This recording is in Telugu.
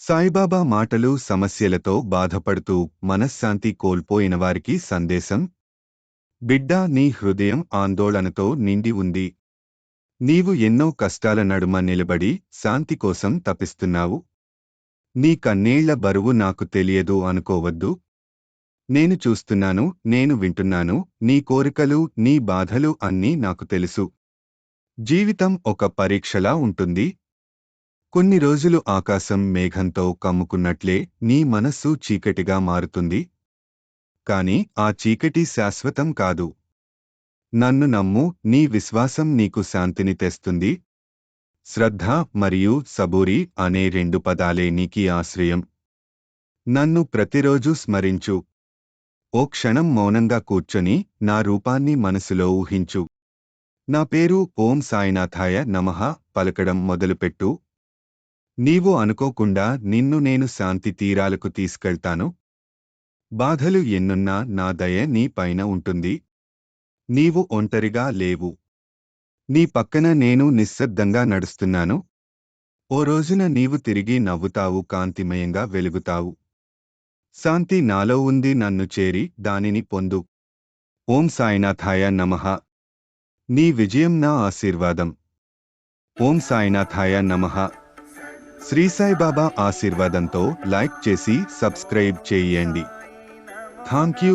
సాయిబాబా మాటలు సమస్యలతో బాధపడుతూ మనశ్శాంతి కోల్పోయిన వారికి సందేశం? బిడ్డా నీ హృదయం ఆందోళనతో నిండి ఉంది. నీవు ఎన్నో కష్టాల నడుమ నిలబడి శాంతి కోసం తపిస్తున్నావు. నీ కన్నీళ్ళ బరువు నాకు తెలియదు అనుకోవద్దు. నేను చూస్తున్నాను నేను వింటున్నాను నీ కోరికలు నీ బాధలు అన్నీ నాకు తెలుసు. జీవితం ఒక పరీక్షలా ఉంటుంది. కొన్ని రోజులు ఆకాశం మేఘంతో కమ్ముకున్నట్లే నీ మనస్సు చీకటిగా మారుతుంది. కాని ఆ చీకటి శాశ్వతం కాదు. నన్ను నమ్ము నీ విశ్వాసం నీకు శాంతిని తెస్తుంది. శ్రద్ధ మరియు సబూరి అనే రెండు పదాలే నీకీ ఆశ్రయం. నన్ను ప్రతిరోజూ స్మరించు. ఓ క్షణం మౌనంగా కూర్చొని నా రూపాన్ని మనసులో ఊహించు. నా పేరు ఓం సాయినాథాయ నమః పలకడం మొదలుపెట్టు. నీవు అనుకోకుండా నిన్ను నేను శాంతి తీరాలకు తీసుకెళ్తాను? బాధలు ఎన్నున్నా నా దయ నీ పైన ఉంటుంది. నీవు ఒంటరిగా లేవు. నీ పక్కన నేను నిశ్శబ్దంగా నడుస్తున్నాను. ఓ రోజున నీవు తిరిగి నవ్వుతావు కాంతిమయంగా వెలుగుతావు. శాంతి నాలో ఉంది నన్ను చేరి దానిని పొందు. ఓం సాయినాథాయ నమః. నీ విజయం నా ఆశీర్వాదం. ఓం సాయినాథాయ నమః. శ్రీ సాయిబాబా ఆశీర్వాదంతో లైక్ చేసి సబ్స్క్రైబ్ చేయండి. Thank you